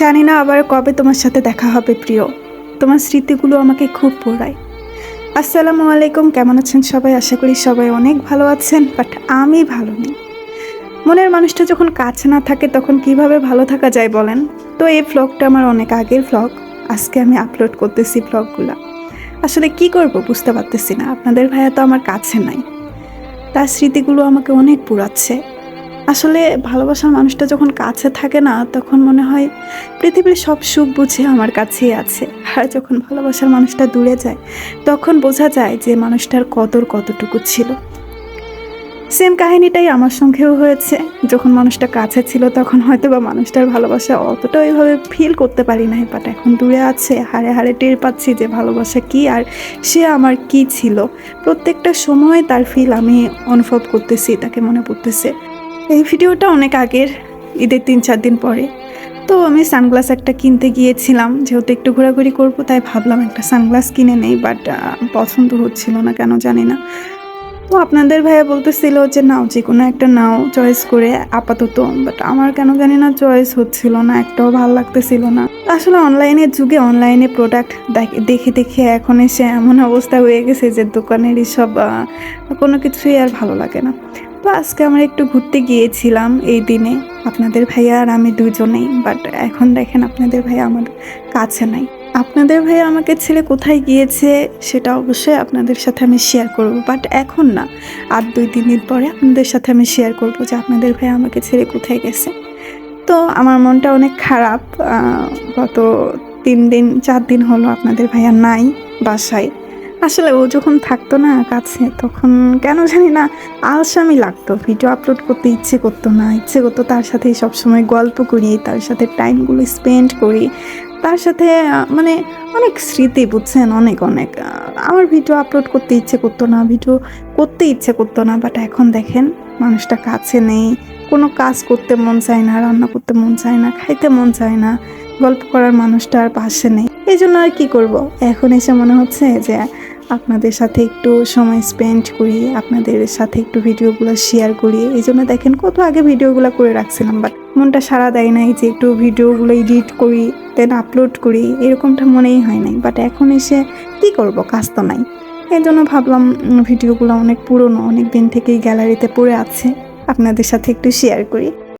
জানি না আবার কবে তোমার সাথে দেখা হবে প্রিয়। তোমার স্মৃতিগুলো আমাকে খুব পোড়ায়। আসসালামু আলাইকুম, কেমন আছেন সবাই? আশা করি সবাই অনেক ভালো আছেন বাট আমি ভালো নেই। মনের মানুষটা যখন কাছে না থাকে, তখন কীভাবে ভালো থাকা যায় বলেন? তো এই ভ্লগটা আমার অনেক আগের ভ্লগ আজকে আমি আপলোড করতেছি ভ্লগগুলো আসলে কি করব বুঝতে পারতেছি না। আপনাদের ভাইয়া তো আমার কাছে নাই। তার স্মৃতিগুলো আমাকে অনেক পুরাচ্ছে আসলে ভালোবাসার মানুষটা যখন কাছে থাকে না, তখন মনে হয় পৃথিবীর সব সুখ বুঝে আমার কাছেই আছে। আর যখন ভালোবাসার মানুষটা দূরে যায়, তখন বোঝা যায় যে মানুষটার কদর কতটুকু ছিল। সেম কাহিনীটাই আমার সঙ্গেও হয়েছে। যখন মানুষটা কাছে ছিল, তখন হয়তো বা মানুষটার ভালোবাসা অতটা ওইভাবে ফিল করতে পারি নাই। বাট এখন দূরে আছে, হারে হারে টের পাচ্ছি যে ভালোবাসা কি আর সে আমার কি ছিল। প্রত্যেকটা সময় তার ফিল আমি অনুভব করতেছি, তাকে মনে পড়তেছে। এই ভিডিওটা অনেক আগের, ঈদের তিন চার দিন পরে। তো আমি সানগ্লাস একটা কিনতে গিয়েছিলাম, যেহেতু একটু ঘোরাঘুরি করব, তাই ভাবলাম একটা সানগ্লাস কিনে নেই বাট পছন্দ হচ্ছিল না কেন জানি না। তো আপনাদের ভাইয়া বলতেছিল যে, নাও, যে কোনো একটা নাও চয়েস করে, আপাতত বাট আমার কেন জানি না চয়েস হচ্ছিল না, একটাও ভালো লাগতেছিল না। আসলে অনলাইনের যুগে অনলাইনে প্রোডাক্ট দেখে দেখে এখন এসে এমন অবস্থা হয়ে গেছে যে দোকানের সব কোনো কিছুই আর ভালো লাগে না। আজকে আমরা একটু ঘুরতে গিয়েছিলাম এই দিনে। আপনাদের ভাইয়া আর আমি দুজনেই বাট এখন দেখেন আপনাদের ভাইয়া আমার কাছে নাই। আপনাদের ভাইয়া আমাকে ছেলে কোথায় গিয়েছে সেটা অবশ্যই আপনাদের সাথে আমি শেয়ার করব বাট এখন না। আর দুই, তিন দিন পরে আপনাদের সাথে আমি শেয়ার করব যে আপনাদের ভাইয়া আমাকে ছেড়ে কোথায় গেছে। তো আমার মনটা অনেক খারাপ গত তিন দিন, চার দিন হলো আপনাদের ভাইয়া নাই বাসায়। আসলে ও যখন থাকতো না কাছে, তখন কেন জানি না আলসামি লাগতো। ভিডিও আপলোড করতে ইচ্ছে করতো না, ইচ্ছে করতো তার সাথেই সবসময় গল্প করি, তার সাথে টাইমগুলো স্পেন্ড করি। তার সাথে মানে অনেক স্মৃতি, বুঝছেন? অনেক অনেক। আমার ভিডিও আপলোড করতে ইচ্ছে করতো না, ভিডিও করতে ইচ্ছে করতো না বাট এখন দেখেন, মানুষটা কাছে নেই। কোনো কাজ করতে মন চায় না, রান্না করতে মন চায় না, খাইতে মন চায় না। গল্প করার মানুষটা আর পাশে নেই। এই জন্য আর কি করব? এখন এসে মনে হচ্ছে যে আপনাদের সাথে একটু সময় স্পেন্ড করি, আপনাদের সাথে একটু ভিডিওগুলো শেয়ার করি। এই জন্য দেখেন কত আগে ভিডিওগুলো করে রাখছিলাম বাট মনটা সারা দেয় নাই যে একটু ভিডিওগুলো এডিট করি দেন আপলোড করি। এরকমটা মনেই হয় নাই বাট এখন এসে কি করব? কাজ তো নাই। এই জন্য ভাবলাম ভিডিওগুলো অনেক পুরনো অনেক দিন থেকেই গ্যালারিতে পড়ে আছে। আপনাদের সাথে একটু শেয়ার করি।